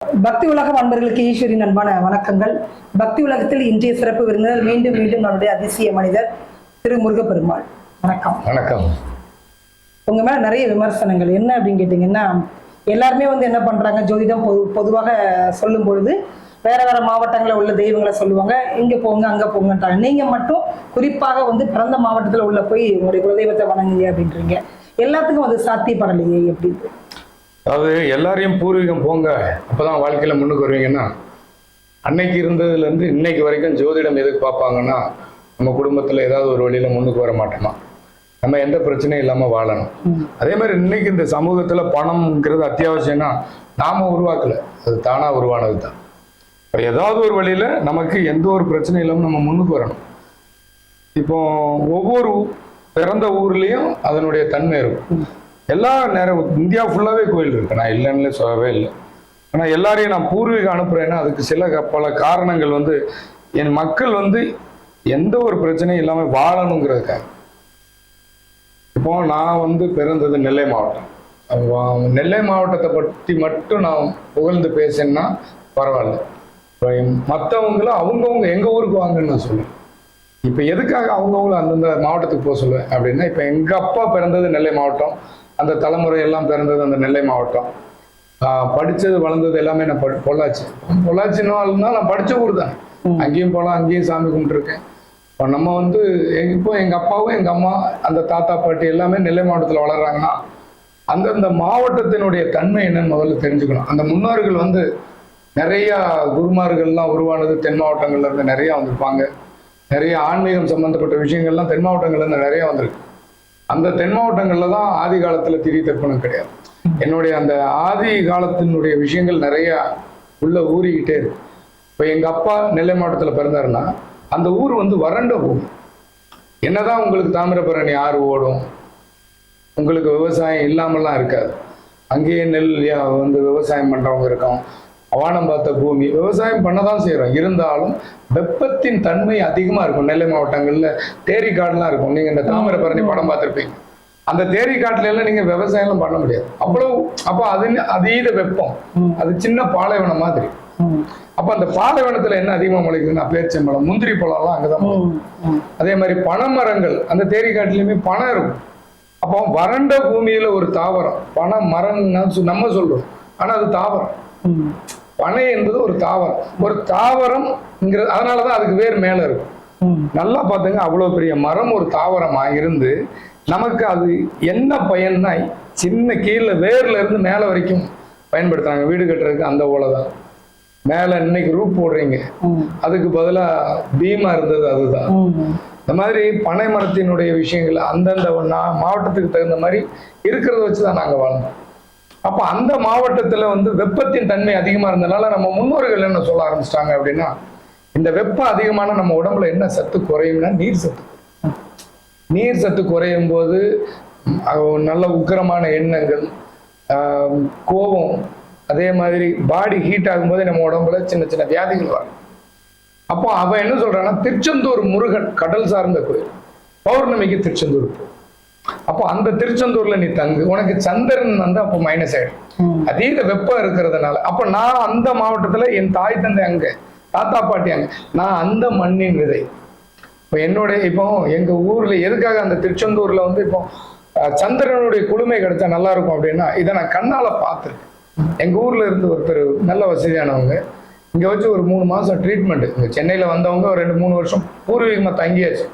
பக்தி உலக அன்பர்களுக்கு ஈஸ்வரின் அன்பான வணக்கங்கள். பக்தி உலகத்தில் இன்றைய சிறப்பு விருந்தினர் மீண்டும் மீண்டும் நம்முடைய அதிசய மனிதர் திரு முருகப்பெருமாள் வணக்கம். வணக்கம். உங்க மேல நிறைய விமர்சனங்கள். என்ன அப்படின்னு கேட்டீங்கன்னா எல்லாருமே வந்து என்ன பண்றாங்க? ஜோதிடம் பொது பொதுவாக சொல்லும் பொழுது வேற வேற மாவட்டங்களில் உள்ள தெய்வங்களை சொல்லுவாங்க. இங்க போங்க அங்க போங்கன்றாங்க. நீங்க மட்டும் குறிப்பாக வந்து பிறந்த மாவட்டத்துல உள்ள போய் உங்களுடைய குலதெய்வத்தை வணங்குங்க அப்படின்றீங்க. எல்லாத்துக்கும் அது சாத்தியப்படலையே எப்படி? அதாவது எல்லாரையும் பூர்வீகம் போங்க. அப்பதான் வாழ்க்கையில முன்னுக்கு வருவீங்கன்னா அன்னைக்கு இருந்ததுல இருந்து இன்னைக்கு வரைக்கும் ஜோதிடம் எதுக்கு பார்ப்பாங்கன்னா நம்ம குடும்பத்துல ஏதாவது ஒரு வழியில முன்னுக்கு வர மாட்டோமா? நம்ம எந்த பிரச்சனையும் இல்லாம வாழணும். அதே மாதிரி இன்னைக்கு இந்த சமூகத்துல பணம்ங்கிறது அத்தியாவசியம்னா நாம உருவாக்கல. அது தானா உருவானது தான் இப்போ ஏதாவது ஒரு வழியில நமக்கு எந்த ஒரு பிரச்சனையும் இல்லாம நம்ம முன்னுக்கு வரணும். இப்போ ஒவ்வொரு பிறந்த ஊர்லயும் அதனுடைய தன்மை இருக்கும். எல்லா நேரம் இந்தியா ஃபுல்லாகவே கோயில் இருக்கு. நான் இல்லைன்னு சொல்லவே இல்லை. ஆனால் எல்லாரையும் நான் பூர்வீகம் அனுப்புகிறேன்னா அதுக்கு சில பல காரணங்கள் வந்து என் மக்கள் வந்து எந்த ஒரு பிரச்சனையும் இல்லாமல் வாழணுங்கிறதுக்காக. இப்போ நான் வந்து பிறந்தது நெல்லை மாவட்டம். நெல்லை மாவட்டத்தை பற்றி மட்டும் நான் புகழ்ந்து பேசினா பரவாயில்ல. இப்போ மற்றவங்களும் அவங்கவுங்க எங்கள் ஊருக்கு வாங்கன்னு நான் சொல்லுவேன் இப்போ எதுக்காக அவங்கவுங்களும் அந்தந்த மாவட்டத்துக்கு போக சொல்லுவேன் அப்படின்னா இப்போ எங்கள் அப்பா பிறந்தது நெல்லை மாவட்டம். அந்த தலைமுறை எல்லாம் பிறந்தது அந்த நெல்லை மாவட்டம். படிச்சது வளர்ந்தது எல்லாமே நான் படி- பொள்ளாச்சி. பொள்ளாச்சினால்னா நான் படிச்ச ஊர் தான். அங்கேயும் போகலாம் அங்கேயும் சாமி கும்பிட்டுருக்கேன். இப்போ நம்ம வந்து இப்போ எங்க அப்பாவும் எங்க அம்மா அந்த தாத்தா பாட்டி எல்லாமே நெல்லை மாவட்டத்தில் வளர்றாங்கன்னா அந்தந்த மாவட்டத்தினுடைய தன்மை என்னன்னு முதல்ல தெரிஞ்சுக்கணும். அந்த முன்னோர்கள் வந்து நிறைய குருமார்கள்லாம் உருவானது தென் மாவட்டங்கள்ல இருந்து நிறைய வந்திருப்பாங்க. நிறைய ஆன்மீகம் சம்பந்தப்பட்ட விஷயங்கள்லாம் தென் மாவட்டங்கள்ல இருந்து நிறைய வந்திருக்கு. அந்த தென் மாவட்டங்கள்ல தான் ஆதி காலத்துல திரி தர்ப்பணம் கிடையாது. என்னுடைய அந்த ஆதி காலத்தினுடைய விஷயங்கள் நிறைய உள்ள ஊறிக்கிட்டே இருக்கு. இப்போ எங்க அப்பா நெல்லை மாவட்டத்துல பிறந்தாருன்னா அந்த ஊர் வந்து வறண்ட பூமி. என்னதான் உங்களுக்கு தாமிரபரணி ஆறு ஓடும் உங்களுக்கு விவசாயம் இல்லாமலாம் இருக்காது. அங்கேயே நெல் வந்து விவசாயம் பண்றவங்க இருக்கோம் அவானம் பார்த்த பூமி விவசாயம் பண்ணதான் செய்றோம். இருந்தாலும் வெப்பத்தின் தன்மை அதிகமா இருக்கும். நெல்லை மாவட்டங்கள்ல தேரி காடுலாம் இருக்கும். நீங்க இந்த தாமிரபரணி படம் பார்த்திருப்பீங்க. அந்த தேரி காட்டுல எல்லாம் நீங்க விவசாயம் பண்ண முடியாது. அவ்வளவு அப்போ அது அதீத வெப்பம். அது சின்ன பாலைவனம் மாதிரி. அப்ப அந்த பாலைவனத்துல என்ன அதிகமா முளைக்குதுன்னா பேரிச்சம்பழம் முந்திரி பழம்லாம் அங்கதான் முளைக்கும். ம், ம், அதே மாதிரி பனைமரங்கள் அந்த தேரி காட்டுலயுமே பனை இருக்கும். அப்போ வறண்ட பூமியில ஒரு தாவரம். பனை மரம்னா நம்ம சொல்றோம். ஆனா அது தாவரம். பனை என்பது ஒரு தாவரம். ஒரு தாவரம்ங்கிறது அதனாலதான் அதுக்கு வேர் மேல இருக்கும். நல்லா பார்த்துங்க அவ்வளவு பெரிய மரம் ஒரு தாவரமா இருந்து நமக்கு அது என்ன பயன்னா சின்ன கீழே வேர்ல இருந்து மேல வரைக்கும் பயன்படுத்துறாங்க. வீடு கட்டுறதுக்கு அந்த ஓலை தான் மேல இன்னைக்கு ரூப் போடுறீங்க. அதுக்கு பதிலா பீமா இருந்தது அதுதான். இந்த மாதிரி பனை மரத்தினுடைய விஷயங்கள் அந்தந்த மாவட்டத்துக்கு தகுந்த மாதிரி இருக்கிறத வச்சு தான் நாங்கள் வாழ்ந்தோம் அப்போ அந்த மாவட்டத்தில் வந்து வெப்பத்தின் தன்மை அதிகமாக இருந்ததுனால நம்ம முன்னோர்கள் என்ன சொல்ல ஆரம்பிச்சிட்டாங்க அப்படின்னா இந்த வெப்பம் அதிகமான நம்ம உடம்புல என்ன சத்து குறையும்னா நீர் சத்து. நீர் சத்து குறையும் போது நல்ல உக்கிரமான எண்ணங்கள் கோபம் அதே மாதிரி பாடி ஹீட் ஆகும்போது நம்ம உடம்புல சின்ன சின்ன வியாதிகள் வரும். அப்போ அவன் என்ன சொல்றான்னா திருச்செந்தூர் முருகன் கடல் சார்ந்த கோயில். பௌர்ணமிக்கு திருச்செந்தூர் போகும். அப்போ அந்த திருச்செந்தூர்ல நீ தங்கு உனக்கு சந்திரன் வந்து அப்போ மைனஸ் ஆயிடும். அதீத வெப்பம் இருக்கிறதுனால. அப்போ நான் அந்த மாவட்டத்துல என் தாய் தந்தை அங்க தாத்தா பாட்டி அங்க நான் அந்த மண்ணின் விதை. இப்போ என்னுடைய இப்போ எங்க ஊர்ல எதுக்காக அந்த திருச்செந்தூர்ல வந்து இப்போ சந்திரனுடைய குளுமை கிடைச்சா நல்லா இருக்கும் அப்படின்னா இதை நான் கண்ணால பார்த்துருக்கேன். எங்க ஊர்ல இருந்து ஒருத்தர் நல்ல வசதியானவங்க இங்க வச்சு ஒரு மூணு மாசம் ட்ரீட்மெண்ட் இங்க சென்னையில வந்தவங்க ஒரு ரெண்டு மூணு வருஷம் பூர்வீகமா தங்கியாச்சு.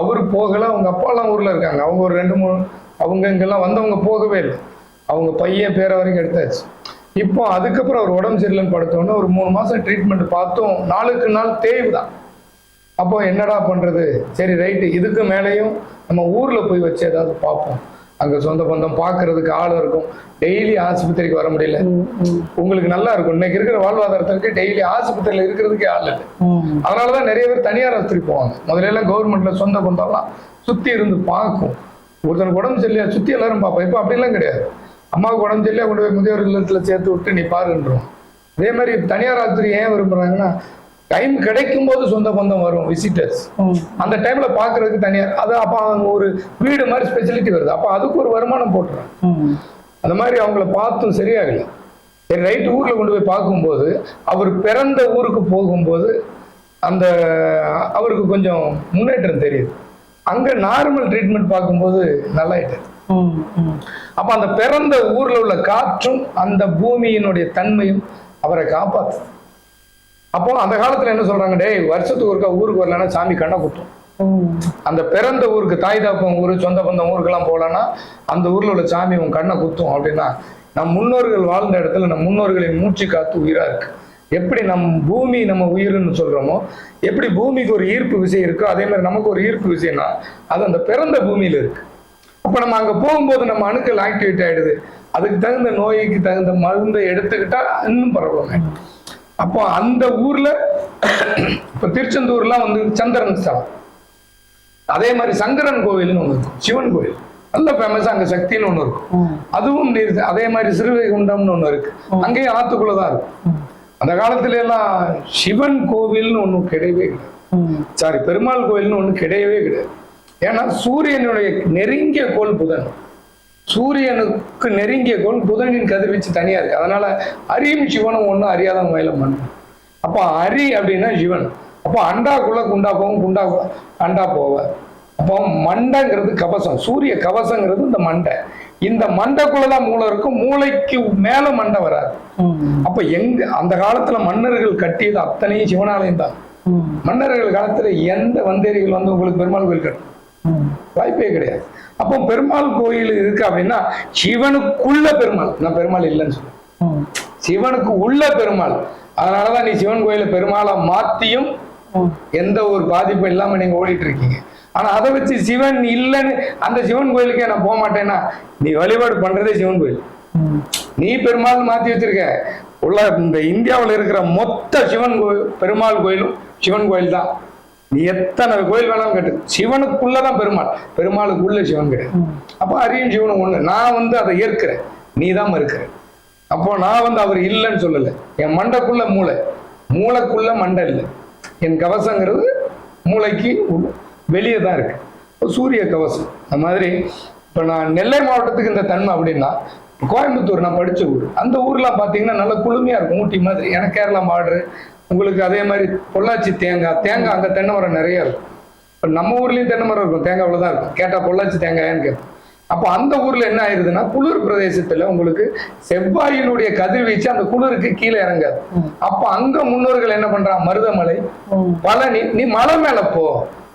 அவர் போகல அவங்க அப்பாலாம் ஊர்ல இருக்காங்க. அவங்க ஒரு ரெண்டு மூணு அவங்க இங்கெல்லாம் வந்தவங்க போகவே இல்லை. அவங்க பையன் பேரை வரைக்கும் எடுத்தாச்சு. இப்போ அதுக்கப்புறம் அவர் உடம்பு சரியில்லைன்னு படுத்தோன்னே ஒரு மூணு மாசம் ட்ரீட்மெண்ட் பார்த்தோம். நாளுக்கு நாள் தேய்வு தான். அப்போ என்னடா பண்றது? சரி ரைட்டு இதுக்கு மேலேயும் நம்ம ஊர்ல போய் வச்சு ஏதாவது பார்ப்போம். அங்க சொந்த பந்தம் பார்க்கிறதுக்கு ஆள் இருக்கும். டெய்லி ஆஸ்பத்திரிக்கு வர முடியல. உங்களுக்கு நல்லா இருக்கும். இன்னைக்கு இருக்கிற வாழ்வாதாரத்திற்கு டெய்லி ஆஸ்பத்திரியில இருக்கிறதுக்கே ஆள் இல்லை. ம், அதனாலதான் நிறைய பேர் தனியார் ஆஸ்பத்திரி போவாங்க. முதல்ல எல்லாம் கவர்மெண்ட்ல சொந்த பந்தம்லாம் சுத்தி இருந்து பார்க்கும். ஒருத்தனுக்கு உடம்பு சரியில்லையா? சுத்தி எல்லாரும் பார்ப்போம். இப்போ அப்படிலாம் கிடையாது. அம்மாவுக்கு உடம்பு சரியில்லையா? கொண்டு போய் முதியோர் இல்லத்துல சேர்த்து விட்டு நீ பாருன்றோம் அதே மாதிரி தனியார் ஆஸ்பத்திரி ஏன் விரும்புறாங்கன்னா டைம் கிடைக்கும் போது சொந்த பந்தம் வரும் விசிட்டர்ஸ் அந்த டைம்ல பாக்குறதுக்கு தனியார் அது அப்ப அவங்க ஒரு வீடு மாதிரி ஸ்பெசிலிட்டி வருது. அப்ப அதுக்கு ஒரு வருமானம் போட்டுறாங்க. அந்த மாதிரி அவங்கள பார்த்தும் சரியாகல. சரி ரைட் ஊர்ல கொண்டு போய் பார்க்கும்போது அவர் பிறந்த ஊருக்கு போகும்போது அந்த அவருக்கு கொஞ்சம் முன்னேற்றம் தெரியுது. அங்க நார்மல் ட்ரீட்மெண்ட் பார்க்கும்போது நல்லாயிட்டது. அப்ப அந்த பிறந்த ஊர்ல உள்ள காற்றும் அந்த பூமியினுடைய தன்மையும் அவரை காப்பாத்து அப்போ அந்த காலத்துல என்ன சொல்றாங்க டேய் வருஷத்துக்கு ஒருக்கா ஊருக்கு வரலன்னா சாமி கண்ணை குத்தும் அந்த பிறந்த ஊருக்கு தாய் தாப்பம் ஊர் சொந்த பந்தம் ஊருக்கெல்லாம் போகலன்னா அந்த ஊர்ல உள்ள சாமி உன் கண்ணை குத்தும் அப்படின்னா நம் முன்னோர்கள் வாழ்ந்த இடத்துல நம் முன்னோர்களின் மூச்சு காத்து உயிரா இருக்கு. எப்படி நம் பூமி நம்ம உயிர்னு சொல்றோமோ எப்படி பூமிக்கு ஒரு ஈர்ப்பு விசை இருக்கோ அதே மாதிரி நமக்கு ஒரு ஈர்ப்பு விசைனா அது அந்த பிறந்த பூமியில இருக்கு. அப்ப நம்ம அங்க போகும்போது நம்ம அணுக்கள் ஆக்டிவேட் ஆயிடுது. அதுக்கு தகுந்த நோய்க்கு தகுந்த மருந்தை எடுத்துக்கிட்டா இன்னும் பரவாயில்ல அப்போ அந்த ஊர்ல இப்ப திருச்செந்தூர்லாம் வந்து சந்திரன் ஸ்தலம். அதே மாதிரி சங்கரன் கோவில்னு ஒண்ணு இருக்கும். சிவன் கோவில். நல்ல ஃபேமஸ் அங்க சக்தின்னு ஒண்ணு இருக்கும். அதுவும் நீர் அதே மாதிரி சிறுவைகுண்டம்னு ஒண்ணு இருக்கு. அங்கேயும் ஆத்துக்குள்ளதான் இருக்கும். அந்த காலத்துல எல்லாம் சிவன் கோவில்னு ஒண்ணு கிடையவே கிடையாது. சாரி பெருமாள் கோயில்னு ஒண்ணு கிடையவே கிடையாது. ஏன்னா சூரியனுடைய நெருங்கிய கோள் புதன். சூரியனுக்கு நெருங்கிய கோள் புதனின் கதிர்வீச்சு தனியா இருக்கு. அதனால அரியும் சிவனும் ஒண்ணும் அறியாதவங்க மேல மண் அப்போ அரி அப்படின்னா சிவன். அப்போ அண்டாக்குள்ள குண்டா போகும் குண்டா அண்டா போவ. அப்போ மண்டைங்கிறது கவசம். சூரிய கவசங்கிறது இந்த மண்டை. இந்த மண்டைக்குள்ளதான் மூளை இருக்கும். மூளைக்கு மேல மண்டை வராது. அப்ப எங்க அந்த காலத்துல மன்னர்கள் கட்டியது அத்தனையும் சிவனாலயம் தான். மன்னர்கள் காலத்துல எந்த வந்தேரிகள் வந்து உங்களுக்கு பெருமாள் கோயில் கட்டும் ம். வாய்ப்பே கிடையாது. அப்போ பெருமாள் கோயில் இருக்கு அப்படின்னா சிவனுக்குள்ள பெருமாள். நான் பெருமாள் இல்லைன்னு ம். சிவனுக்கு உள்ள பெருமாள். அதனாலதான் நீ சிவன் கோயில பெருமாளை மாத்தியும். எந்த ஒரு பாதிப்பும் இல்லாம நீங்க ஓடிட்டு இருக்கீங்க. ஆனா அதை வச்சு சிவன் இல்லைன்னு அந்த சிவன் கோயிலுக்கே நான் போக மாட்டேன்னா நீ வழிபாடு பண்றதே சிவன் கோயில். நீ பெருமாள் மாத்தி வச்சிருக்க. உள்ள இந்த இந்தியாவில் இருக்கிற மொத்த சிவன் கோயில் பெருமாள் கோயிலும் சிவன் கோயில் தான் நீ எத்தனை கோயில் வேணாலும் கட்டு. சிவனுக்குள்ளதான் பெருமாள். பெருமாளுக்குள்ள சிவன் கிடையாது. அப்போ அரியும் சிவனும் ஒண்ணு. நான் வந்து அதை ஏற்கிறேன். நீ தான் மறுக்கிற அப்போ நான் வந்து அவர் இல்லைன்னு சொல்லலை. என் மண்டைக்குள்ள மூளை. மூளைக்குள்ள மண்டை இல்லை. என் கவசங்கிறது மூளைக்கு உள்ள- வெளியே தான் இருக்கு. இப்போ சூரிய கவசம். அந்த மாதிரி இப்போ நான் நெல்லை மாவட்டத்துக்கு இந்த தன்மை அப்படின்னா கோயம்புத்தூர் நான் படிச்ச ஊர். அந்த ஊர்லாம் பார்த்தீங்கன்னா நல்ல குளுமையா இருக்கும். ஊட்டி மாதிரி. எனக்கு கேரளா மாடு உங்களுக்கு அதே மாதிரி பொள்ளாச்சி தேங்காய் தேங்காய் அங்கே தென்னை மரம் நிறைய இருக்கும். இப்போ நம்ம ஊர்லயும் தென்னை மரம் இருக்கும் தேங்காய் அவ்வளவுதான் இருக்கும். கேட்டா பொள்ளாச்சி தேங்காயான்னு கேட்போம். அப்போ அந்த ஊர்ல என்ன ஆயிருதுன்னா குளிர் பிரதேசத்துல உங்களுக்கு செவ்வாயினுடைய கதிர்வீச்சு அந்த குளிருக்கு கீழே இறங்காது. அப்போ அங்க முன்னோர்கள் என்ன பண்றாங்க? மருதமலை. பழனி நீ மலை மேல போ.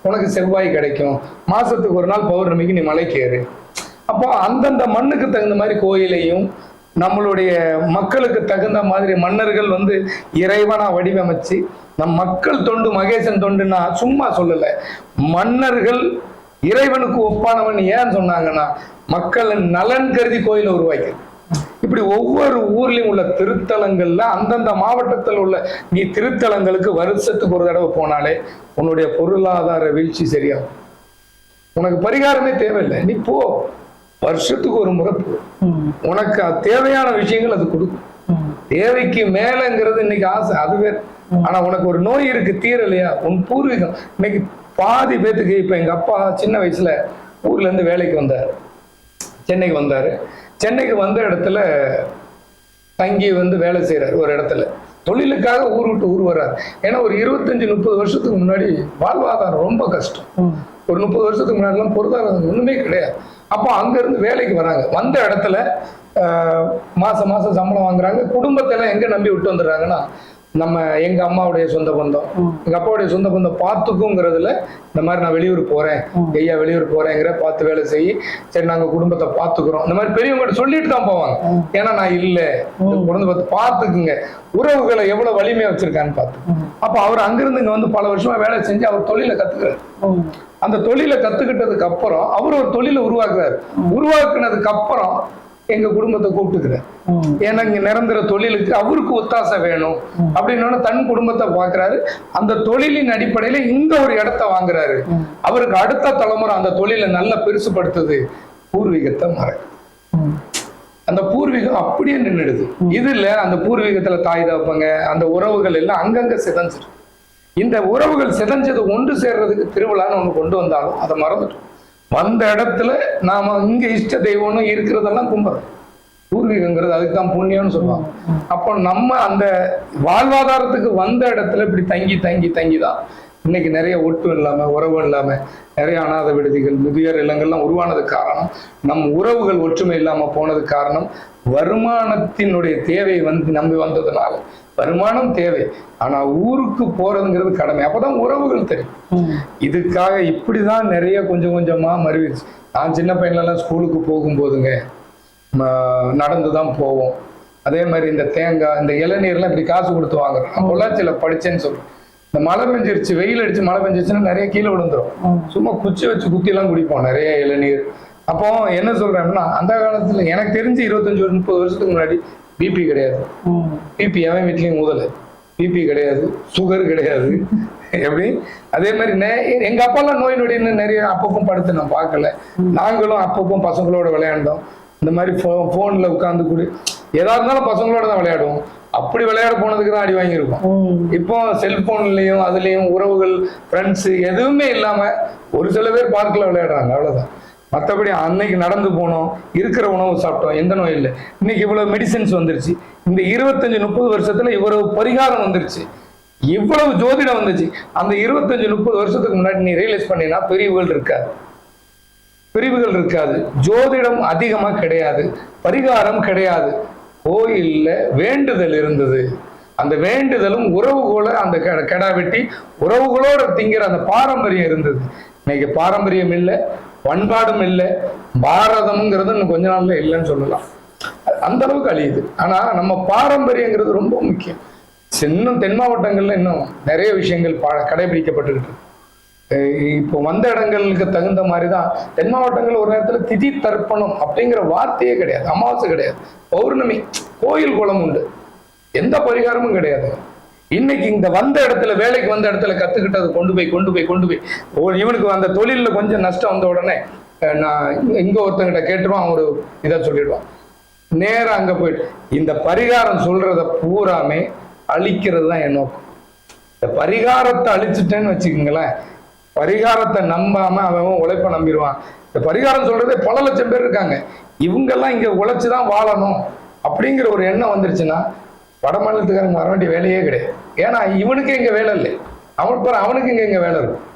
உனக்கு செவ்வாய் கிடைக்கும். மாசத்துக்கு ஒரு நாள் பௌர்ணமிக்கு நீ மலைக்கு ஏறு அப்போ அந்தந்த மண்ணுக்கு தகுந்த மாதிரி கோயிலையும் நம்மளுடைய மக்களுக்கு தகுந்த மாதிரி மன்னர்கள் வந்து இறைவனா வடிவமைச்சு நம் மக்கள் தொண்டு மகேசன் தொண்டுன்னா சும்மா சொல்லல. மன்னர்கள் இறைவனுக்கு ஒப்பானவன் ஏன் சொன்னாங்கன்னா மக்களின் நலன் கருதி கோயிலை உருவாக்கி இப்படி ஒவ்வொரு ஊர்லயும் உள்ள திருத்தலங்கள்ல அந்தந்த மாவட்டத்தில் உள்ள நீ திருத்தலங்களுக்கு வருஷத்துக்கு ஒரு தடவை போனாலே உன்னுடைய பொருளாதார வீழ்ச்சி சரியாகும். உனக்கு பரிகாரமே தேவையில்லை. நீ போ. வருஷத்துக்கு ஒரு முறை. உனக்கு அது தேவையான விஷயங்கள் அது கொடுக்கும். தேவைக்கு மேலங்கிறது இன்னைக்கு ஆசை அது வேற. ஆனா உனக்கு ஒரு நோய் இருக்கு தீரலையா? உன் பூர்வீகம். இன்னைக்கு பாதி பேத்துக்கு இப்ப எங்க அப்பா சின்ன வயசுல ஊர்ல இருந்து வேலைக்கு வந்தாரு. சென்னைக்கு வந்தாரு. சென்னைக்கு வந்த இடத்துல தங்கி வந்து வேலை செய்யறாரு ஒரு இடத்துல. தொழிலுக்காக ஊர் விட்டு ஊர் வர்றாரு. ஏன்னா ஒரு இருபத்தஞ்சு முப்பது வருஷத்துக்கு முன்னாடி வாழ்வாதாரம் ரொம்ப கஷ்டம். ஒரு முப்பது வருஷத்துக்கு முன்னாடிலாம் பொருளாதாரம் ஒண்ணுமே கிடையாது. அப்போ அங்க இருந்து வேலைக்கு வராங்க. வந்த இடத்துல ஆஹ், மாசம் மாசம் சம்பளம் வாங்குறாங்க. குடும்பத்தை எல்லாம் எங்க நம்பி விட்டு வந்துடுறாங்கன்னா நம்ம எங்க அம்மாவுடைய சொந்த பந்தம். ம். எங்க அப்பாவுடைய சொந்த பந்தம் பார்த்துக்குங்கிறதுல இந்த மாதிரி நான் வெளியூர் போறேன். ஐயா வெளியூர் போறேங்கிற பார்த்து வேலை செய்ய சரி நாங்க குடும்பத்தை பார்த்துக்கிறோம். இந்த மாதிரி பெரியவங்க சொல்லிட்டு தான் போவாங்க. ஏன்னா நான் இல்ல. குடும்பத்தை பார்த்துக்குங்க. உறவுகளை எவ்வளவு வலிமையா வச்சிருக்கான்னு பார்த்து. அப்ப அவர் அங்கிருந்து இங்க வந்து பல வருஷமா வேலை செஞ்சு அவர் தொழிலை கத்துக்கிறார். ம். அந்த தொழிலை கத்துக்கிட்டதுக்கு அப்புறம் அவர் ஒரு தொழிலை உருவாக்குறாரு. உருவாக்குனதுக்கு அப்புறம் எங்க குடும்பத்தை கூப்பிட்டுக்கிறார். ஏன்னா இங்க நிரந்தர தொழிலுக்கு அவருக்கு ஒத்தாசை வேணும். அப்படின்னு தன் குடும்பத்தை பாக்குறாரு அந்த தொழிலின் அடிப்படையில இங்க ஒரு இடத்த வாங்குறாரு. அவருக்கு அடுத்த தலைமுறை அந்த தொழிலை நல்லா பெருசுபடுத்துது பூர்வீகத்தை மறக்குது ம். அந்த பூர்வீகம் அப்படியே நின்னுடுது. இதுல அந்த பூர்வீகத்துல தாய் தகப்பங்க அந்த உறவுகள் எல்லாம் அங்கங்க சிதைஞ்சிரு இந்த உறவுகள் சிதைஞ்சது ஒன்று சேர்றதுக்கு திருவிழான்னு ஒன்று கொண்டு வந்தாலும் அதை மறந்துட்டோம். வந்த இடத்துல நாம இங்க இஷ்ட தெய்வம்னு இருக்கிறதெல்லாம் கும்பிடுறோம். பூர்வீகங்கிறது அதுக்கு தான் புண்ணியம்னு சொல்லுவாங்க. அப்போ நம்ம அந்த வாழ்வாதாரத்துக்கு வந்த இடத்துல இப்படி தங்கி தங்கி தங்கி தான் இன்னைக்கு நிறைய ஒட்டும் இல்லாம உறவு இல்லாம நிறைய அனாத விடுதிகள் முதியோர் இல்லங்கள்லாம் உருவானதுக்கு காரணம். நம் உறவுகள் ஒற்றுமை இல்லாம போனதுக்கு காரணம் வருமானத்தினுடைய தேவை வந்து நம்பி வந்ததுனால. வருமானம் தேவை. ஆனா ஊருக்கு போறதுங்கிறது கடமை. அப்பதான் உறவுகள் தெரியும். இதுக்காக இப்படிதான் நிறைய கொஞ்சம் கொஞ்சமா மறுவிச்சு. நான் சின்ன பையன்லாம் ஸ்கூலுக்கு போகும்போதுங்க நடந்து தான் போவோம். அதே மாதிரி இந்த தேங்காய் இந்த இளநீர்லாம் இப்படி காசு கொடுத்து வாங்குறோம். பொள்ளாச்சியில படிச்சேன்னு சொல்றேன். இந்த மழை பெஞ்சிருச்சு வெயில் அடிச்சு மழை பெஞ்சிருச்சுன்னா நிறைய கீழே விழுந்துரும். ம். சும்மா குச்சி வச்சு குத்திலாம் குடிப்போம் நிறைய இளநீர். அப்போ என்ன சொல்றேன்னா அந்த காலத்துல எனக்கு தெரிஞ்சு இருபத்தஞ்சு ஒரு முப்பது வருஷத்துக்கு முன்னாடி பிபி கிடையாது. பிபி எவன் வீட்லயும் முதல்ல பிபி கிடையாது சுகர் கிடையாது. எப்படி? அதே மாதிரி எங்க அப்பாலாம் நோய் நொடின்னு நிறைய அப்பப்போ படுத்து நான் பார்க்கல. நாங்களும் அப்பப்போ பசங்களோட விளையாண்டோம். இந்த மாதிரி ஃபோ ஃபோனில் உட்காந்து கூடி எதா இருந்தாலும் பசங்களோட தான் விளையாடுவோம். அப்படி விளையாட போனதுக்கு தான் அடி வாங்கியிருக்கோம். இப்போ செல்போன்லயும் அதுலயும் உறவுகள் ஃப்ரெண்ட்ஸ் எதுவுமே இல்லாம ஒரு சில பேர் பார்க்கில் விளையாடுறாங்க அவ்வளவுதான். மற்றபடி அன்னைக்கு நடந்து போனோம் இருக்கிற உணவு சாப்பிட்டோம் எந்த நோயும் இல்லை. இன்னைக்கு இவ்வளவு மெடிசின்ஸ் வந்துருச்சு. இந்த இருபத்தஞ்சு முப்பது வருஷத்துல இவ்வளவு பரிகாரம் வந்துருச்சு. இவ்வளவு ஜோதிடம் வந்துச்சு. அந்த இருபத்தஞ்சு முப்பது வருஷத்துக்கு முன்னாடி நீ ரியலைஸ் பண்ணினா பிரிவுகள் இருக்காது. பிரிவுகள் இருக்காது. ஜோதிடம் அதிகமா கிடையாது. பரிகாரம் கிடையாது. கோயிலில் வேண்டுதல் இருந்தது. அந்த வேண்டுதலும் உறவுகோல அந்த கெடா வெட்டி உறவுகளோட திங்கிற அந்த பாரம்பரியம் இருந்தது. இன்னைக்கு பாரம்பரியம் இல்லை பண்பாடும் இல்லை பாரதம்ங்கிறது இன்னும் கொஞ்ச நாள்ல இல்லைன்னு சொல்லலாம். அந்த அளவுக்கு அழியுது. ஆனா நம்ம பாரம்பரியங்கிறது ரொம்ப முக்கியம். இன்னும் தென் மாவட்டங்கள்ல இன்னும் நிறைய விஷயங்கள் பா கடைபிடிக்கப்பட்டுக்கிட்டு இப்போ வந்த இடங்களுக்கு தகுந்த மாதிரி தான் தென் மாவட்டங்கள் ஒரு நேரத்துல திதி தர்ப்பணம் அப்படிங்கிற வார்த்தையே கிடையாது அமாவாசை கிடையாது. பௌர்ணமி கோயில் குளம் உண்டு. எந்த பரிகாரமும் கிடையாது. இன்னைக்கு இந்த வந்த இடத்துல வேலைக்கு வந்த இடத்துல கத்துக்கிட்டது கொண்டு போய் கொண்டு போய் கொண்டு போய் ஓ, இவனுக்கு அந்த தொழிலில் கொஞ்சம் நஷ்டம் வந்த உடனே நான் இங்க- ஒருத்தங்கிட்ட கேட்டுருவான் ஒரு இதை சொல்லிடுவான். நேரம் அங்க போயிட்டு இந்த பரிகாரம் சொல்றத பூராமே அழிக்கிறது தான் என் நோக்கம். இந்த பரிகாரத்தை அழிச்சிட்டேன்னு வச்சுக்கோங்களேன் பரிகாரத்தை நம்பாம அவன் அவன் உழைப்ப நம்பிடுவான். இந்த பரிகாரம் சொல்றதே பல லட்சம் பேர் இருக்காங்க. இவங்கெல்லாம் இங்க உழைச்சுதான் வாழணும் அப்படிங்கிற ஒரு எண்ணம் வந்துருச்சுன்னா வட மாநிலத்துக்காரங்க வர வேண்டிய வேலையே கிடையாது. ஏன்னா இவனுக்கு இங்க வேலை இல்லை. அவனுக்கு பாரு, அவனுக்கு இங்க இங்க வேலை இருக்கும்.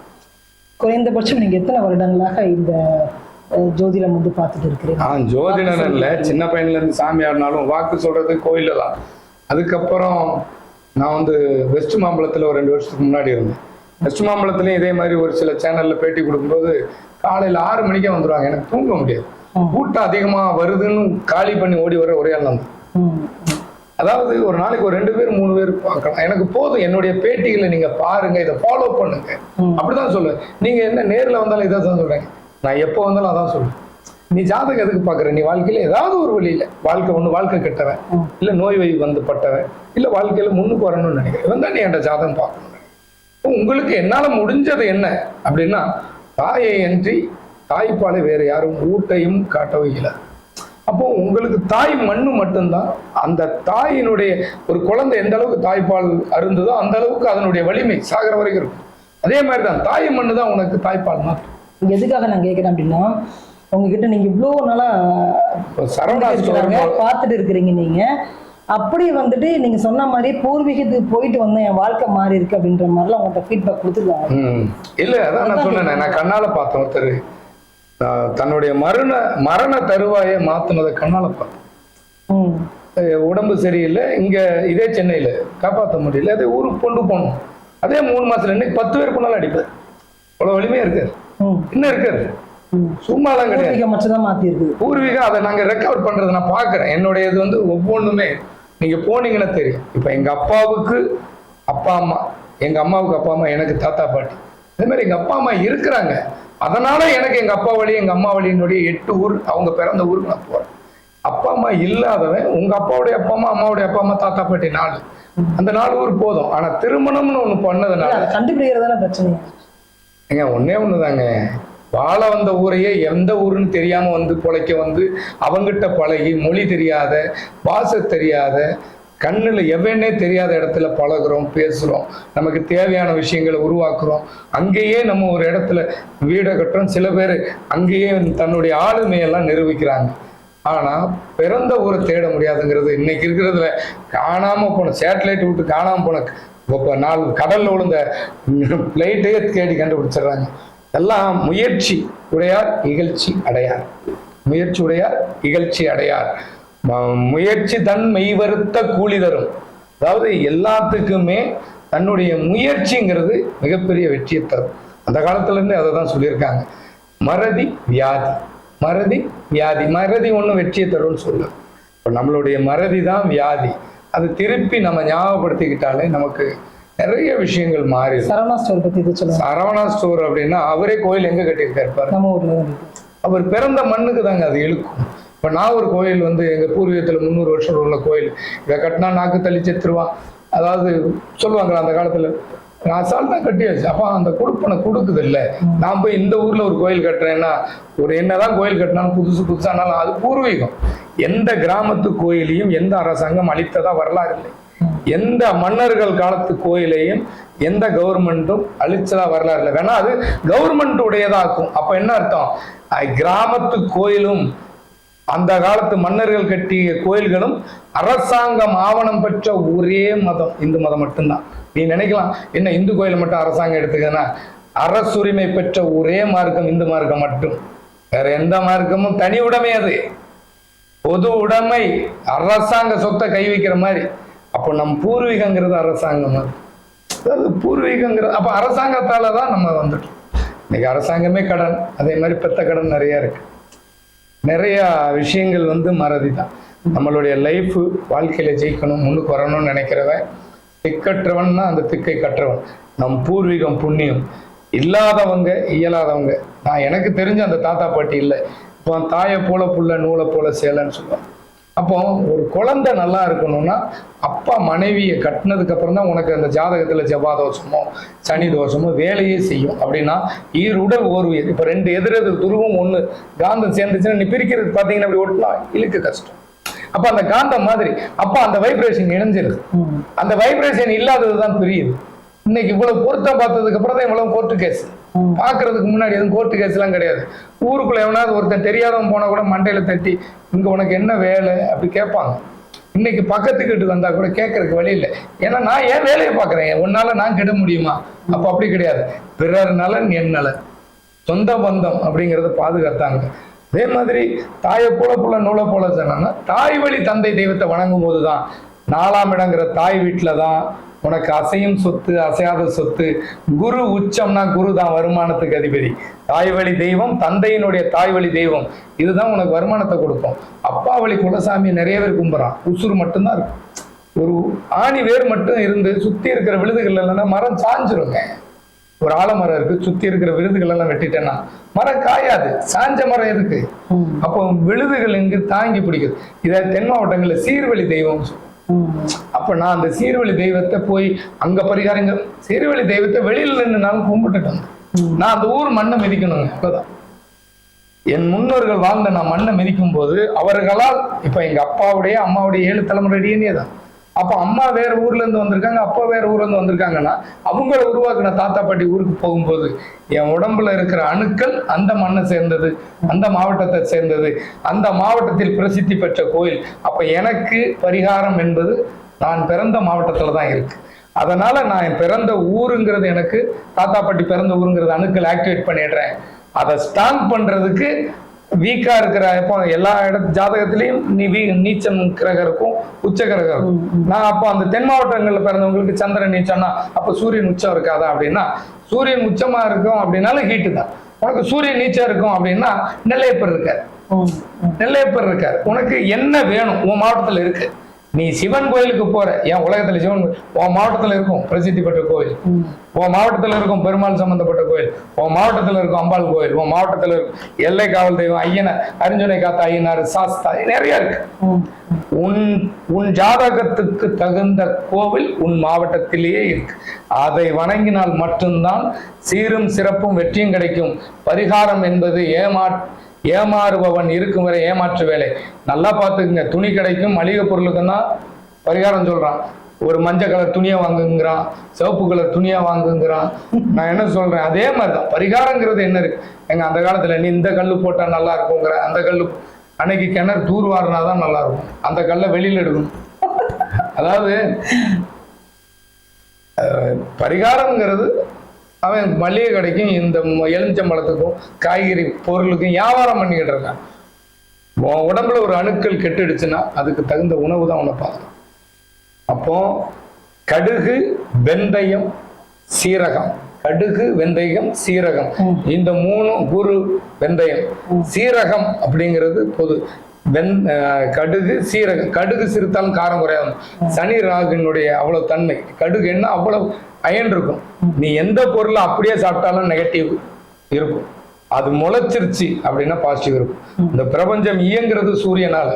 குறைந்தபட்சம் நீங்க எத்தனை வருடங்களாக இந்த ஜோதிடம் வந்து பார்த்துட்டு இருக்கிறீங்க? நான் ஜோதிடன் இல்ல சின்ன பையன்ல இருந்து சாமி ஆடினாலும் வாக்கு சொல்றது கோயில்ல தான். அதுக்கப்புறம் நான் வந்து வெஸ்ட் மாம்பலத்துல ஒரு ரெண்டு வருஷத்துக்கு முன்னாடி இருந்தேன். வெஸ்ட் மாம்பலத்துலயும் இதே மாதிரி ஒரு சில சேனல்ல பேட்டி கொடுக்கும்போது காலையில ஆறு மணிக்கே வந்துருவாங்க. எனக்கு தூங்க முடியாது. கூட்டம் அதிகமா வருதுன்னு காலி பண்ணி ஓடி வர ஒரே ஆள். அதாவது ஒரு நாளைக்கு ஒரு ரெண்டு பேர் மூணு பேர் பார்க்கலாம். எனக்கு போதும். என்னுடைய பேட்டிகளை நீங்க பாருங்க இதை ஃபாலோ பண்ணுங்க. அப்படிதான் சொல்லுவேன். நீங்க என்ன நேர்ல வந்தாலும் இதை தான் சொல்றேன். நான் எப்போ வந்தாலும் அதான் சொல்லுவேன். நீ ஜாதகம் எதுக்கு பாக்குற நீ வாழ்க்கையில ஏதாவது ஒரு வழியில வாழ்க்கை ஒண்ணு வாழ்க்கை கெட்டவன். இல்ல நோய் வை வந்து பட்டவன் இல்ல வாழ்க்கையில முன்னுக்கு வரணும்னு நினைக்கிறேன். இவன் தான் நீ என்கிட்ட ஜாதகம் பார்க்கணும். உங்களுக்கு என்னால முடிஞ்சது என்ன? அப்படின்னா தாயை அன்றி தாய்ப்பாலை வேற யாரும் ஊட்டையும் காட்டவே இல்லை. அப்போ உங்களுக்கு தாய் மண்ணு மட்டும்தான். அந்த தாயினுடைய ஒரு குழந்தை எந்த அளவுக்கு தாய்ப்பால் அருந்ததோ அந்த அளவுக்கு அதனுடைய வலிமை சாகிற வரைக்கும் இருக்கும். அதே மாதிரி தான் தாய் மண்ணு தான் உனக்கு தாய்ப்பால் மாற்றும் எதுக்காக நான் கேட்கிறேன் அப்படின்னா உங்ககிட்ட நீங்க இவ்வளோ நாளா சரவணா பார்த்துட்டு இருக்கிறீங்க நீங்க. அப்படி வந்துட்டு நீங்க சொன்ன மாதிரி பூர்வீகத்துக்கு போயிட்டு வந்தேன் என் வாழ்க்கை மாறி இருக்கு அப்படின்ற மாதிரிலாம் உங்கள்கிட்ட ஃபீட்பேக் கொடுத்துருக்காங்க. இல்ல அதான் நான் சொன்னேனே நான் கண்ணால பார்த்தேன் ஒருத்தர். தன்னுடைய மரண மரண தருவாயை மாத்துனதை கண்ணால பார்த்தேன். உடம்பு சரியில்லை இங்க இதே சென்னையில காப்பாற்ற முடியல அதே ஊருக்கு கொண்டு போகணும். அதே மூணு மாசத்துல இன்னைக்கு பத்து பேர் கொண்டாலும் அடிப்பார் அவ்வளவு வலிமையா இருக்காரு. இன்னும் இருக்காரு. சும்மாலாம் கிடையாது. பூர்வீகம் அதை நாங்க ரெக்கவர் பண்றதை நான் பார்க்கறேன். என்னுடைய இது வந்து ஒவ்வொன்றுமே. நீங்க போனீங்கன்னா தெரியும். இப்ப எங்க அப்பாவுக்கு அப்பா அம்மா எங்க அம்மாவுக்கு அப்பா அம்மா எனக்கு தாத்தா பாட்டி. அதே மாதிரி எங்க அப்பா அம்மா இருக்கிறாங்க. அதனால எனக்கு எங்க அப்பா வழி எங்க அம்மா வழியினுடைய எட்டு ஊர் அவங்க பிறந்த ஊருக்கு நான் போறேன். அப்பா அம்மா இல்லாதவன் உங்க அப்பாவுடைய அப்பா அம்மா அம்மாவுடைய அப்பா அம்மா தாத்தா பாட்டி நாலு. அந்த நாலு ஊர் போதும். ஆனா திருமணம்னு ஒண்ணு பண்ணதுனால கண்டுபிடிக்கிறதான பிரச்சனை ஏங்க ஒண்ணே ஒண்ணுதாங்க. வாழ வந்த ஊரையே எந்த ஊருன்னு தெரியாம வந்து பொழைக்க வந்து அவங்கிட்ட பழகி மொழி தெரியாத பாச தெரியாத கண்ணில் எவனே தெரியாத இடத்துல பழகுறோம் பேசுகிறோம் நமக்கு தேவையான விஷயங்களை உருவாக்குறோம். அங்கேயே நம்ம ஒரு இடத்துல வீடை கட்டுறோம். சில பேர் அங்கேயே தன்னுடைய ஆளுமையெல்லாம் நிரூபிக்கிறாங்க. ஆனால் பிறந்த ஊரை தேட முடியாதுங்கிறது இன்னைக்கு இருக்கிறதுல காணாமல் போன சேட்டலைட் விட்டு காணாம போன இப்போ நாலு கடலில் விழுந்த லைட்டையே தேடி கண்டுபிடிச்சிடுறாங்க. எல்லாம் முயற்சி உடையார் இகழ்ச்சி அடையார். முயற்சி உடையார் இகழ்ச்சி அடையார். முயற்சி தன் மெய்வருத்த கூலி தரும். அதாவது எல்லாத்துக்குமே தன்னுடைய முயற்சிங்கிறது மிகப்பெரிய வெற்றியை தரும். அந்த காலத்துலேருந்து அதை தான் சொல்லியிருக்காங்க. மறதி வியாதி. மறதி வியாதி. மறதி ஒன்றும் வெற்றியை தரும்னு சொல்லு இப்போ நம்மளுடைய மறதி தான் வியாதி. அது திருப்பி நம்ம ஞாபகப்படுத்திக்கிட்டாலே நமக்கு நிறைய விஷயங்கள் மாறிடும் சரவணா ஸ்டோர் பத்தி சரவணா ஸ்டோர் அப்படின்னா அவரே கோயில் எங்க கட்டியிருக்காரு நம்ம ஊர்ல தான். அவர் பிறந்த மண்ணுக்கு தாங்க அது இழுக்கும். இப்போ நான் ஒரு கோயில் வந்து எங்கள் பூர்வீகத்தில் முந்நூறு வருஷம் உள்ள கோயில். இதை கட்டினா நாக்கு தள்ளி செத்துருவான் அதாவது சொல்லுவாங்க அந்த காலத்தில் நான் அசால்ட்டாக கட்டியாச்சு. அப்போ அந்த கொடுப்பனை கொடுக்குது இல்லை. நான் போய் இந்த ஊரில் ஒரு கோயில் கட்டுறேன்னா ஒரு என்னதான் கோயில் கட்டினாலும் புதுசு புதுசானாலும் அது பூர்வீகம். எந்த கிராமத்து கோயிலையும் எந்த அரசாங்கம் அளித்ததா வரலாறு இல்லை. எந்த மன்னர்கள் காலத்து கோயிலையும் எந்த கவர்மெண்ட்டும் அழிச்சலா வரலாறு இல்லை. வேணா அது கவர்மெண்ட் உடையதாக்கும் அப்ப என்ன அர்த்தம்? கிராமத்து கோயிலும் அந்த காலத்து மன்னர்கள் கட்டிய கோயில்களும் அரசாங்கம் ஆவணம் பெற்ற ஒரே மதம். இந்து மதம் மட்டும்தான். நீ நினைக்கலாம் என்ன இந்து கோயிலை மட்டும் அரசாங்கம் எடுத்துக்கன்னா அரசுரிமை பெற்ற ஒரே மார்க்கம் இந்து மார்க்கம் மட்டும். வேற எந்த மார்க்கமும் தனி உடைமை அது. பொது உடைமை அரசாங்க சொத்தை கை வைக்கிற மாதிரி. அப்போ நம் பூர்வீகங்கிறது அரசாங்கம்? அதாவது பூர்வீகங்கிறது அப்போ அரசாங்கத்தால தான் நம்ம வந்துட்டோம். இன்னைக்கு அரசாங்கமே கடன். அதே மாதிரி பெத்த கடன் நிறைய இருக்கு. நிறைய விஷயங்கள் வந்து மறதி தான் நம்மளுடைய லைஃப் வாழ்க்கையில ஜெயிக்கணும் முன்னுக்கு வரணும்னு நினைக்கிறவன் திக்கற்றவன்னா அந்த திக்கை கற்றவன். நம் பூர்வீகம் புண்ணியம். இல்லாதவங்க இயலாதவங்க. நான் எனக்கு தெரிஞ்ச அந்த தாத்தா பாட்டி இல்லை. இப்போ தாயை போல புள்ள நூலை போல சேலைன்னு சொல்லுவான் அப்போ ஒரு குழந்தை நல்லா இருக்கணும்னா அப்பா மனைவியை கட்டினதுக்கு அப்புறம் தான் உனக்கு அந்த ஜாதகத்துல ஜபா தோஷமோ சனி தோஷமோ வேலையே செய்யும். அப்படின்னா ஈருடல் உயிர் இப்போ ரெண்டு எதிரெதிர் துருவம் ஒண்ணு காந்தம் சேர்ந்துச்சுன்னா நீ பிரிக்கிறது பார்த்தீங்கன்னா அப்படி ஒட்டினா இழுக்க கஷ்டம். அப்ப அந்த காந்தம் மாதிரி அப்ப அந்த வைப்ரேஷன் இணைஞ்சிருது. அந்த வைப்ரேஷன் இல்லாதது தான் பிரியுது. இன்னைக்கு இவ்வளவு பொருத்தம் பார்த்ததுக்கு அப்புறம் தான் இவ்வளவு கோர்ட்டு கேஸ் பாக்குறதுக்கு முன்னாடி எதுவும் கோர்ட்டு கேஸ் எல்லாம் கிடையாது. ஊருக்குள்ள எவனாவது ஒருத்தன் தெரியாதவன் போனா கூட மண்டையில தட்டி இங்க உனக்கு என்ன வேலை? அப்படி கேட்பாங்க. இன்னைக்கு பக்கத்து வீட்டுக்கு வந்தா கூட கேட்கறதுக்கு வழி இல்லை. ஏன்னா நான் ஏன் வேலையை பார்க்குறேன். உன்னால நான் கெட முடியுமா? அப்ப அப்படி கிடையாது. பிறர் நலன் என் நலன். சொந்த பந்தம் அப்படிங்கறத பாதுகாத்தாங்க. அதே மாதிரி தாயை போல புள்ள நூலை போல சொன்னா தாய் வழி தந்தை தெய்வத்தை வணங்கும் போதுதான் நாலாம் இடங்கிற தாய் வீட்டில் தான் உனக்கு அசையும் சொத்து அசையாத சொத்து குரு உச்சம்னா குரு தான் வருமானத்துக்கு அதிபதி. தாய் வழி தெய்வம் தந்தையினுடைய தாய் வழி தெய்வம். இதுதான் உனக்கு வருமானத்தை கொடுக்கும். அப்பா வழி குலசாமி நிறைய பேர் கும்புறான். உசுறு மட்டும்தான் இருக்கும். ஒரு ஆணி வேர் மட்டும் இருந்து சுத்தி இருக்கிற விழுதுகள் இல்லைன்னா மரம் சாஞ்சிருங்க ஒரு ஆலமரம் இருக்கு சுத்தி இருக்கிற விருதுகள் எல்லாம் வெட்டிட்டேன்னா மரம் காயாது. சாஞ்ச மரம் ம். அப்போ விழுதுகள் இங்கு தாங்கி பிடிக்குது. இதை தென் மாவட்டங்கள்ல சீர்வழி தெய்வம் சொல்லுவோம். ம். அப்ப நான் அந்த சீர்வழி தெய்வத்தை போய் அங்க பரிகாரங்க சீர்வழி தெய்வத்தை வெளியில நின்று கும்பிட்டுட்டு வந்தேன் நான் அந்த ஊர் மண்ணை மிதிக்கணுங்க அவ்வளவுதான் என் முன்னோர்கள் வாழ்ந்த நான் மண்ணை மிதிக்கும் போது அவர்களால் இப்ப எங்க அப்பாவுடைய அம்மாவுடைய ஏழு தலைமுறை தான் அப்ப அம்மா வேற ஊர்ல இருந்து வந்திருக்காங்க அப்பா வேற ஊர்ல இருந்து வந்திருக்காங்கன்னா அவங்கள உருவாக்குன தாத்தா பாட்டி ஊருக்கு போகும்போது என் உடம்புல இருக்கிற அணுக்கள் அந்த மண்ணை சேர்ந்தது அந்த மாவட்டத்தை சேர்ந்தது அந்த மாவட்டத்தில் பிரசித்தி பெற்ற கோயில். அப்ப எனக்கு பரிகாரம் என்பது நான் பிறந்த மாவட்டத்துல தான் இருக்கு. அதனால நான் என் பிறந்த ஊருங்கிறது எனக்கு தாத்தா பாட்டி பிறந்த ஊருங்கிறது அணுக்கள் ஆக்டிவேட் பண்ணிடுறேன். அதை ஸ்டாங் பண்றதுக்கு வீக்கா இருக்கிற இப்போ எல்லா இட ஜாதகத்திலையும் நீ வீ நீச்சம் கிரகம் இருக்கும் உச்ச கிரகம் இருக்கும் நான் அப்போ அந்த தென் மாவட்டங்கள்ல பிறந்தவங்களுக்கு சந்திரன் நீச்சம்னா அப்போ சூரியன் உச்சம் இருக்காதா அப்படின்னா சூரியன் உச்சமா இருக்கும் அப்படின்னாலும் ஹீட்டு தான். உனக்கு சூரியன் நீச்சம் இருக்கும் அப்படின்னா நெல்லையப்பர் இருக்காரு. நெல்லையப்பர் இருக்காரு. உனக்கு என்ன வேணும்? உன் மாவட்டத்துல இருக்கு. நீ சிவன் கோயிலுக்கு போற. என் உலகத்துல சிவன் உன் மாவட்டத்துல இருக்கும் பிரசித்தி பெற்ற கோயில். உன் மாவட்டத்துல இருக்கும் பெருமாள் சம்பந்தப்பட்ட கோயில் உன் மாவட்டத்துல இருக்கும் அம்பாள் கோயில் உன் மாவட்டத்துல இருக்கும் எல்லை காவல் தெய்வம் ஐயனை அரிஞ்சுனை காத்த ஐயனார் சாஸ்தா நிறைய இருக்கு. உன் உன் ஜாதகத்துக்கு தகுந்த கோவில் உன் மாவட்டத்திலேயே இருக்கு. அதை வணங்கினால் மட்டும்தான் சீரும் சிறப்பும் வெற்றியும் கிடைக்கும். பரிகாரம் என்பது ஏமா ஏமாறுபவன் இருக்கும் வரை ஏமாற்று வேலை நல்லா பார்த்துக்குங்க. துணி கிடைக்கும் மளிகை பொருளுக்கும் தான் பரிகாரம் சொல்கிறான் ஒரு மஞ்சள் கலர் துணியை வாங்குங்கிறான். சிவப்பு கலர் துணியை வாங்குங்கிறான். நான் என்ன சொல்றேன்? அதே மாதிரி தான் பரிகாரங்கிறது என்ன இருக்கு? எங்க அந்த காலத்துல நீ இந்த கல் போட்டா நல்லா இருக்குங்கிற அந்த கல் அன்னைக்கு கிணறு தூர் வாரினா தான் நல்லா இருக்கும். அந்த கல்லை வெளியில எடுக்கணும். அதாவது பரிகாரங்கிறது பரிகாரம்ங்கிறது அவன் மளிகை கடைக்கும் இந்த எலுமிச்சம்பழத்துக்கும் காய்கறி பொருளுக்கும் வியாபாரம் பண்ணிக்கிட்டு இருக்கான். உன் உடம்புல ஒரு அணுக்கள் கெட்டுடுச்சுன்னா அதுக்கு தகுந்த உணவு தான் உன்னை பார்க்கணும். அப்போ கடுகு வெந்தயம் சீரகம். கடுகு வெந்தயம் சீரகம். இந்த மூணு குரு வெந்தயம். சீரகம் அப்படிங்கிறது பொது. வெந் கடுகு சீரகம் கடுகு சிறுத்தாலும் காரம் குறையாது சனி ராகுனுடைய அவ்வளவு தன்மை. கடுகு என்ன அவ்வளவு அயன் இருக்கும். நீ எந்த பொருளை அப்படியே சாப்பிட்டாலும் நெகட்டிவ் இருக்கும். அது முளைச்சிருச்சு அப்படின்னா பாசிட்டிவ் இருக்கும். இந்த பிரபஞ்சம் இயங்குறது சூரியனால.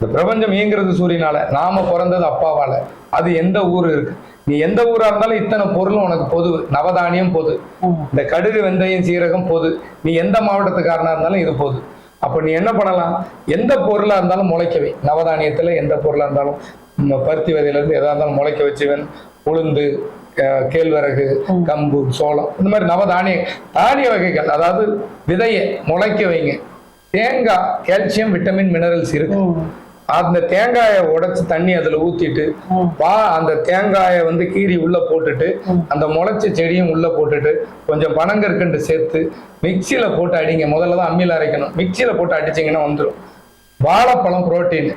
இந்த பிரபஞ்சம் இயங்குறது சூரியனால. நாம பிறந்தது அப்பாவால. அது எந்த ஊர் இருக்கு? நீ எந்த ஊரா இருந்தாலும் இத்தனை பொருளும் உனக்கு பொது. நவதானியம் பொது. இந்த கடுகு வெந்தயம் சீரகம் பொது. நீ எந்த மாவட்டத்துக்காரனா இருந்தாலும் இது பொது. அப்ப நீ என்ன பண்ணலாம்? எந்த பொருளா இருந்தாலும் முளைக்கவை. நவதானியத்துல எந்த பொருளா இருந்தாலும் நம்ம பருத்தி விதையில இருந்து எதா இருந்தாலும் முளைக்க வச்சுவன். உளுந்து கேழ்வரகு கம்பு சோளம். இந்த மாதிரி நவதானிய தானிய வகைகள் அதாவது விதையை முளைக்க வைங்க. தேங்காய் கால்சியம் விட்டமின் மினரல்ஸ் இருக்கு. அந்த தேங்காயை உடைச்சு தண்ணி அதுல ஊத்திட்டு வா அந்த தேங்காயை வந்து கீறி உள்ள போட்டுட்டு அந்த முளைச்ச செடியும் உள்ள போட்டுட்டு கொஞ்சம் பனங்கற்கண்டு சேர்த்து மிக்சியில போட்டு அடிங்க. முதல்ல தான் அம்மியில அரைக்கணும். மிக்சியில போட்டு அடிச்சீங்கன்னா வந்துடும் வாழைப்பழம் புரோட்டீன்.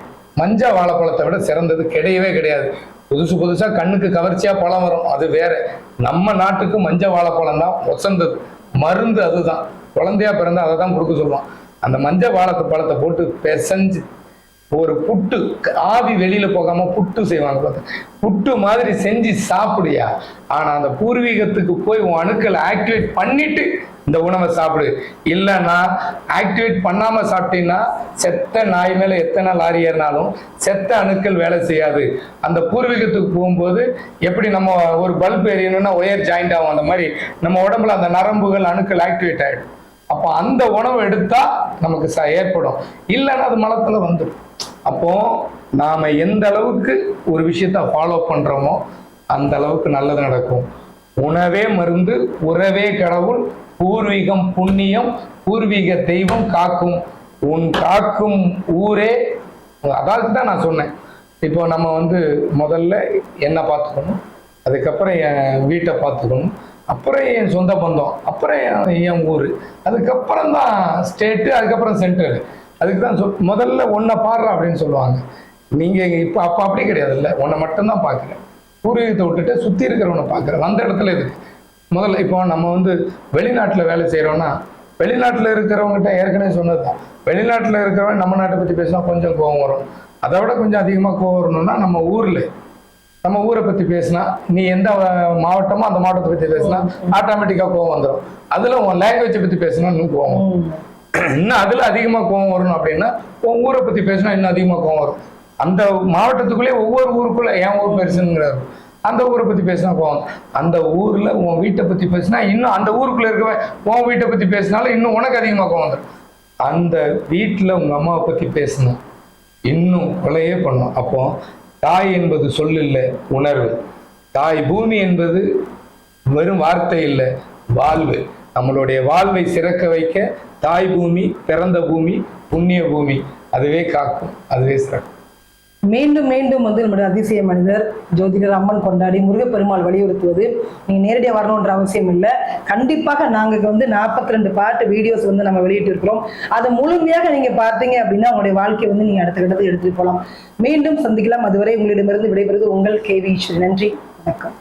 மஞ்சள் வாழைப்பழத்தை விட சிறந்தது கிடையவே கிடையாது. புதுசு புதுசா கண்ணுக்கு கவர்ச்சியா பழம் வரும். அது வேற. நம்ம நாட்டுக்கு மஞ்சள் வாழைப்பழம் தான் ஒசந்தது. மருந்து அதுதான். குழந்தையா பிறந்தா அதை தான் கொடுக்க சொல்லுவான். அந்த மஞ்சள் வாழைத்து பழத்தை போட்டு பிசைஞ்சு ஒரு புட்டு ஆவி வெளியில போகாம புட்டு செய்வாங்க புட்டு மாதிரி செஞ்சு சாப்பிடுயா. ஆனா அந்த பூர்வீகத்துக்கு போய் உன் அணுக்களை ஆக்டிவேட் பண்ணிட்டு இந்த உணவை சாப்பிடு. இல்லைன்னா ஆக்டிவேட் பண்ணாம சாப்பிட்டீங்கன்னா செத்த நாய் மேல எத்தனை லாரி ஏறினாலும் செத்த அணுக்கள் வேலை செய்யாது. அந்த பூர்வீகத்துக்கு போகும்போது எப்படி நம்ம ஒரு பல்ப் எரியணும்னா ஒயர் ஜாயிண்ட் ஆகும். அந்த மாதிரி நம்ம உடம்புல அந்த நரம்புகள் அணுக்கள் ஆக்டிவேட் ஆயிடும். அப்போ அந்த உணவு எடுத்தா நமக்கு ச ஏற்படும். இல்லைன்னா அது மலத்துல வந்துடும் அப்போ நாம எந்த அளவுக்கு ஒரு விஷயத்த ஃபாலோ பண்றோமோ அந்த அளவுக்கு நல்லது நடக்கும். உணவே மருந்து உறவே கடவுள் பூர்வீகம் புண்ணியம் பூர்வீக தெய்வம் காக்கும். உன் காக்கும் ஊரே அதாவது தான் நான் சொன்னேன். இப்போ நம்ம வந்து முதல்ல என்ன பார்த்துக்கணும்? அதுக்கப்புறம் என் வீட்டை பார்த்துக்கணும். அப்புறம் என் சொந்த பந்தம் அப்புறம் என் ஊர். அதுக்கப்புறம் தான் ஸ்டேட்டு அதுக்கப்புறம் சென்ட்ரல் அதுக்கு தான் சொல் முதல்ல ஒன்றை பாடுற அப்படின்னு சொல்லுவாங்க. நீங்கள் இப்போ அப்போ அப்படி கிடையாது இல்லை உன்னை மட்டும்தான் பார்க்குறேன். பூர்வீகத்தை விட்டுட்டு சுற்றி இருக்கிறவனை பார்க்குறேன். வந்த இடத்துல இருக்கு. முதல்ல இப்போ நம்ம வந்து வெளிநாட்டில் வேலை செய்கிறோன்னா வெளிநாட்டில் இருக்கிறவங்ககிட்ட ஏற்கனவே சொன்னது தான் வெளிநாட்டில் இருக்கிறவன் நம்ம நாட்டை பற்றி பேசினா கொஞ்சம் கோவம் வரும். அதை விட கொஞ்சம் அதிகமாக கோவம் வரணும்னா நம்ம ஊரில் நம்ம ஊரை பற்றி பேசினா நீ எந்த மாவட்டமோ அந்த மாவட்டத்தை பற்றி பேசினா ஆட்டோமேட்டிக்காக கோவம் வந்துடும் அதில் உன் லாங்குவேஜை பற்றி பேசினா இன்னும் கோவம். இன்னும் அதில் அதிகமாக கோவம் வரணும் அப்படின்னா உன் ஊரை பற்றி பேசினா இன்னும் அதிகமாக கோவம் வரும். அந்த மாவட்டத்துக்குள்ளே ஒவ்வொரு ஊருக்குள்ள என் ஊர் பெருசுங்கிறாரு. அந்த ஊரை பற்றி பேசினா கோவம் அந்த ஊரில் உன் வீட்டை பற்றி பேசினா இன்னும் அந்த ஊருக்குள்ளே இருக்கவன் உன் வீட்டை பற்றி பேசினாலும் இன்னும் உனக்கு அதிகமாக கோவம் வந்துடும் அந்த வீட்டில் உங்கள் அம்மாவை பற்றி பேசணும் இன்னும் கொலையே பண்ணும். அப்போ தாய் என்பது சொல் இல்லை உணர்வு. தாய் பூமி என்பது வெறும் வார்த்தை இல்லை வாழ்வு. நம்மளுடைய வாழ்வை சிறக்க வைக்க தாய் பூமி பிறந்த பூமி புண்ணிய பூமி அதுவே காக்கும் அதுவே சிறக்கும். மீண்டும் மீண்டும் வந்து நம்முடைய அதிசய மனிதர் ஜோதிடர் அம்மன் கொண்டாடி முருகப்பெருமாள் வலியுறுத்துவது நீங்க நேரடியாக வரணுன்ற அவசியம் இல்லை. கண்டிப்பாக நாங்கள் வந்து நாற்பத்தி ரெண்டு பாட்டு வீடியோஸ் வந்து நம்ம வெளியிட்டு இருக்கிறோம் அதை முழுமையாக நீங்க பார்த்தீங்க அப்படின்னா உங்களுடைய வாழ்க்கையை வந்து நீங்க அடுத்த கட்டத்தை எடுத்துட்டு போகலாம் மீண்டும் சந்திக்கலாம். அதுவரை உங்களிடமிருந்து விடைபெறுவது உங்கள் கேவி நன்றி. வணக்கம்.